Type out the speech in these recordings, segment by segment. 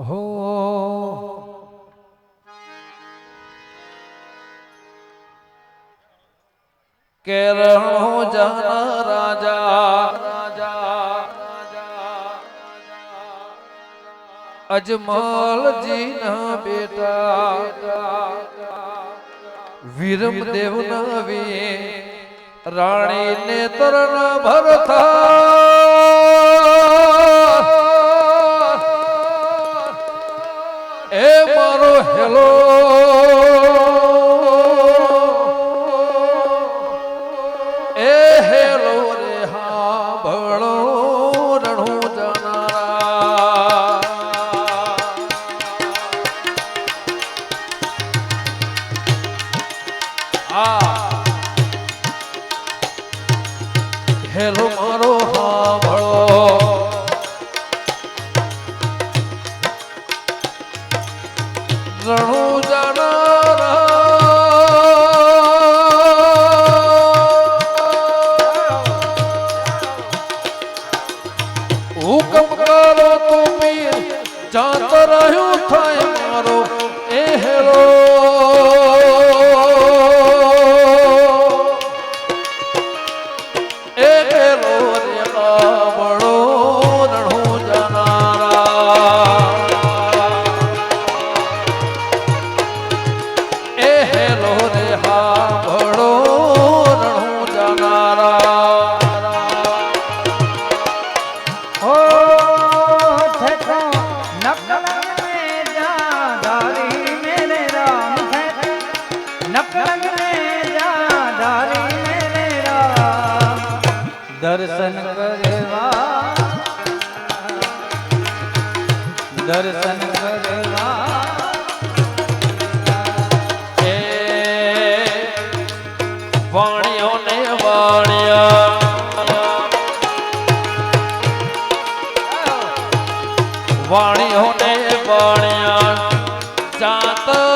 હો. કેરણો જન રાજા અજમલજી ના બેટા વિરમદેવ ના રાણી ને તરણ ભરતા hello. દર્શન કરવા. દર્શન કરવા. એ વાણિયો. ને વાણિયા. જાત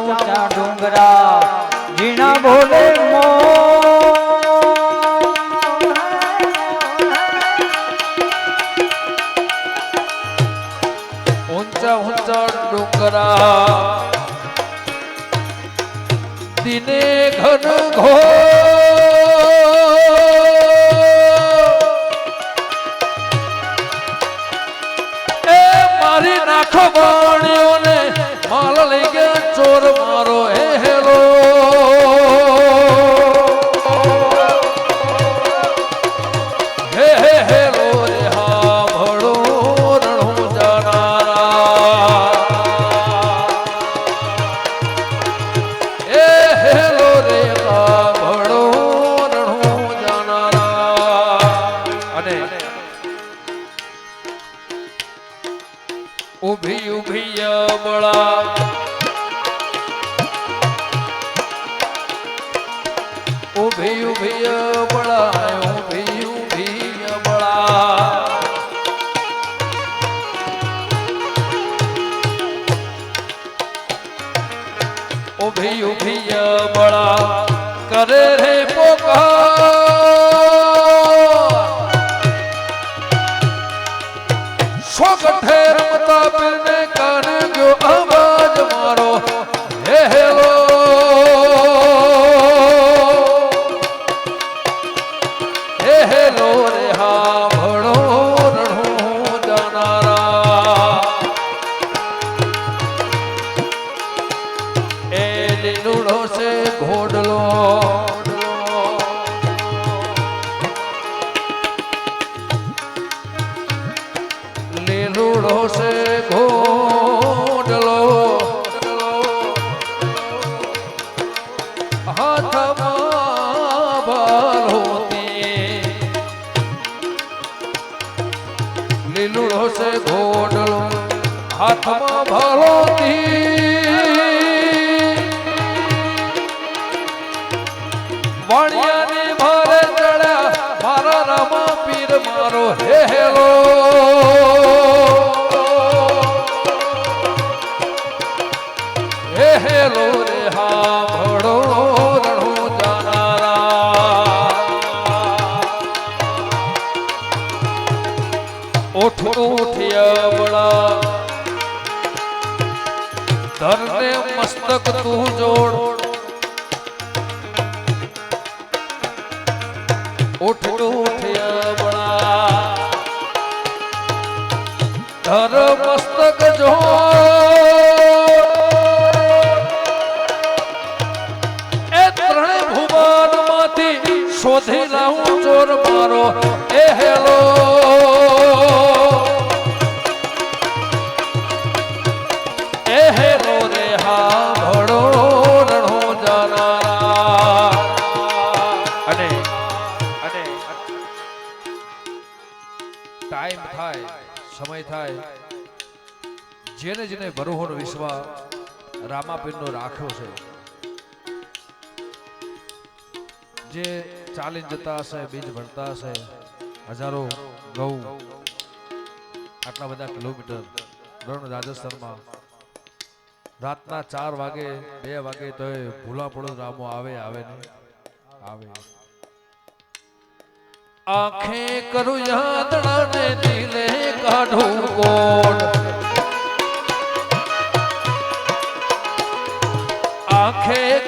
ઊંચા ઊંચા ડુંગરા જીણા ભોલે મો ડુંગરા દિને ઘન ઘો એ મારી નાખો ઊભી ઊભી બળા ઊભી ઊભી બળા ઊભી ઊભી બળા ઊભી ઊભી બળા કરે રે પોકા હાથમાં ભાલોતી વાણિયાની ભારે ચડ્યા મારા રામા પીર મારો હેલો હેલો રે હા ધરને મસ્તક તું જોડ. ઉઠ ઉઠ્યા બળા ધર મસ્તક જોડ. શોધી લાવું ચોર મારો. એ હેલો વિશ્વા રામાપીરનો રાખ્યો છે. જે ચાલી જતા હશે, બીજ ભરતા હશે, હજારો ઘઉં આટલા બધા કિલોમીટર રણ રાજસ્થાનમાં. રાતના ચાર વાગે, બે વાગે તો ભૂલા પડો રામો આવે આવે નહીં, આવે. આંખે કરું યાદડા ને દિલે કાઢું કોટ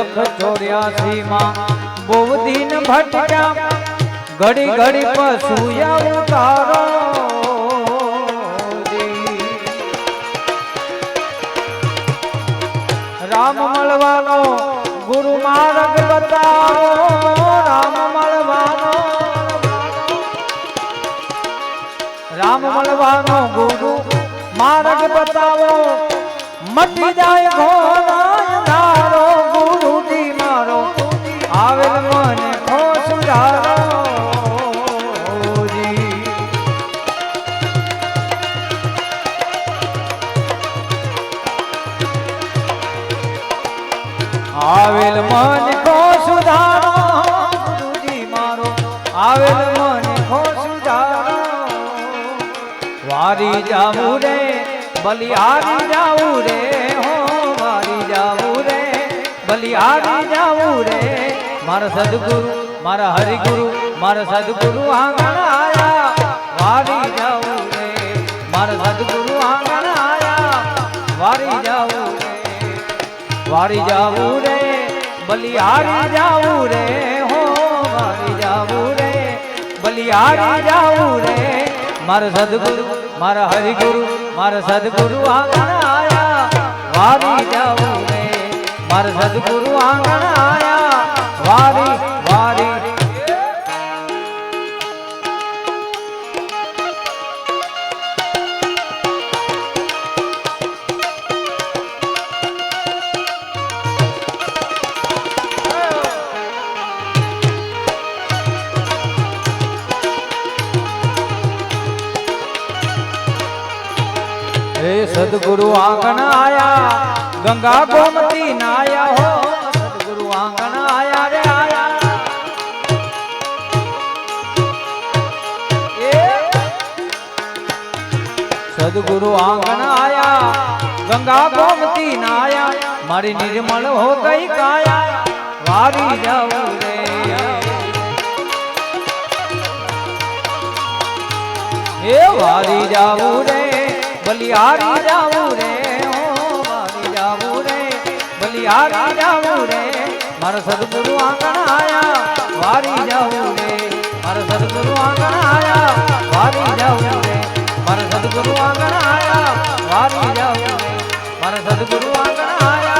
લખ ચોર્યાસી માં બહુ દિન ભટક્યા, ઘડી ઘડી પશુયા ઉતારો. રામ મળવાનો ગુરુ માર્ગ બતાવો, રામ મળવાનો રામ મળવાનો ગુરુ માર્ગ બતાવો, મટી જાય ઘોડા વારી જાવું રે બલિહારી જાવું રે, હો વારી જાવું રે બલિહારી જાવું રે. મારા સદગુરુ, મારા હરિગુરુ, મારા સદગુરુ આંગણ આયા, વારી જાવું રે. મારા સદગુરુ આંગણ આયા, વારી જાવું રે. વારી જાવું રે બલિહારી જાવું રે, હો વારી જાવું રે. બલિહારી જાવું રે, મારા સદગુરુ મારા હરિગુરુ મારા સદગુરુ આંગણ આયા વારી જાઉં રે. મારા સદગુરુ આંગણ આયા વારી સદગુરુ આંગણ આયા ગંગા ગોમતી નાયા હો સદગુરુ આંગણ આયા રે આયા સદગુરુ આંગણ આયા ગંગા ગોમતી નાયા મારી નિર્મળ હો ગઈ કાયા વારી જાઉં રે એ વારી જાઉં રે બલિહારી જાવું રે મારી જાવું રે, બલિહારી જાવું રે. મારા સદગુરુ આંગણ આયા, વારી જાવું રે. મારા સદગુરુ આંગણ આયા, વારી જાવું રે. મારા સદગુરુ આંગણ આયા, વારી જાવું રે. મારા સદગુરુ આંગણ આયા